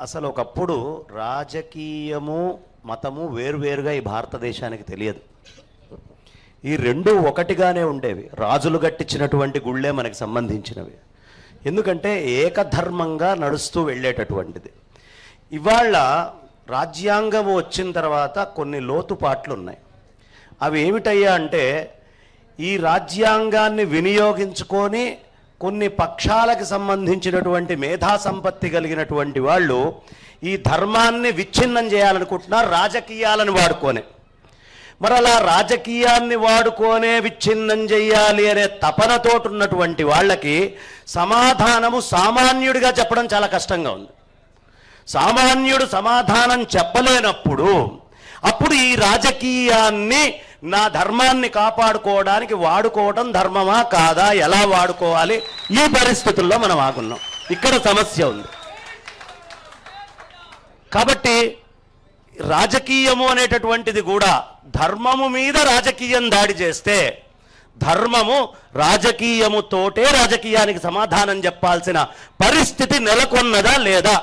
అసలు ఒకప్పుడు రాజకీయము మతము వేరువేరుగా ఈ భారతదేశానికి తెలియదు. ఈ రెండు ఒకటిగానే ఉండేవి. రాజులు కట్టించినటువంటి గుళ్ళే మనకి సంబంధించినవి. ఎందుకంటే ఏకధర్మంగా నడుస్తూ వెళ్ళేటటువంటిది. ఇవాళ రాజ్యాంగం వచ్చిన తర్వాత కొన్ని లోతుపాట్లు ఉన్నాయి అవి ఏమిటయ్యా అంటే ఈ రాజ్యాంగాన్ని వినియోగించుకొని కొన్ని పక్షాలకు సంబంధించినటువంటి మేధా సంపత్తి కలిగినటువంటి వాళ్ళు ఈ ధర్మాన్ని విచ్ఛిన్నం చేయాలనుకుంటున్నారు రాజకీయాలను వాడుకొని. మరి అలా రాజకీయాన్ని వాడుకోనే విచ్ఛిన్నం చెయ్యాలి అనే తపనతోటి ఉన్నటువంటి వాళ్ళకి సమాధానము సామాన్యుడిగా చెప్పడం చాలా కష్టంగా ఉంది. సామాన్యుడు సమాధానం చెప్పలేనప్పుడు అప్పుడు ఈ రాజకీయాన్ని నా ధర్మాన్ని కాపాడుకోవడానికి వాడుకోవడం ధర్మమా కాదా? ఎలా వాడుకోవాలి? ఈ పరిస్థితుల్లో మనం ఆగున్నాం. ఇక్కడ సమస్య ఉంది. కాబట్టి రాజకీయము అనేటటువంటిది కూడా ధర్మము మీద రాజకీయం దాడి చేస్తే ధర్మము రాజకీయముతోటే రాజకీయానికి సమాధానం చెప్పాల్సిన పరిస్థితి నెలకొన్నదా లేదా?